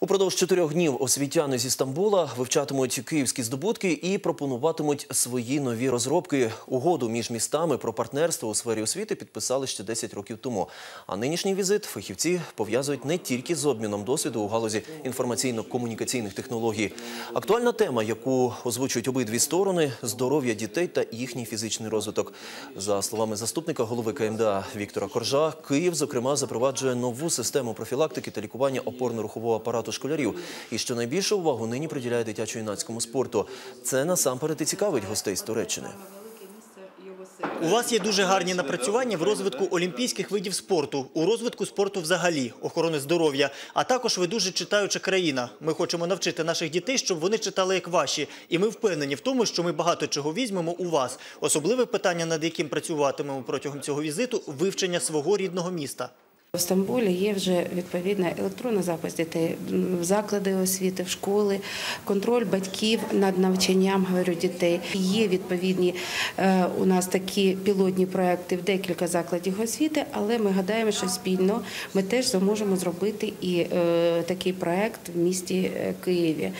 Упродовж чотирьох днів освітяни зі Стамбула вивчатимуть київські здобутки і пропонуватимуть свої нові розробки. Угоду між містами про партнерство у сфері освіти підписали ще 10 років тому. А нинішній візит фахівці пов'язують не тільки з обміном досвіду у галузі інформаційно-комунікаційних технологій. Актуальна тема, яку озвучують обидві сторони – здоров'я дітей та їхній фізичний розвиток. За словами заступника голови КМДА Віктора Коржа, Київ, зокрема, запроваджує нову систему профілактики та лікування опорно-рухового апарату школярів. І що найбільшу увагу нині приділяє дитячо-юнацькому спорту. Це насамперед і цікавить гостей з Туреччини. У вас є дуже гарні напрацювання в розвитку олімпійських видів спорту, у розвитку спорту взагалі, охорони здоров'я. А також ви дуже читаюча країна. Ми хочемо навчити наших дітей, щоб вони читали як ваші. І ми впевнені в тому, що ми багато чого візьмемо у вас. Особливе питання, над яким працюватимемо протягом цього візиту вивчення свого рідного міста. В Стамбулі є вже відповідна електронна запис дітей в заклади освіти, в школи, контроль батьків над навчанням говорю, дітей. Є відповідні е, у нас такі пілотні проекти в декілька закладів освіти, але ми гадаємо, що спільно ми теж зможемо зробити і е, такий проект в місті е, Києві.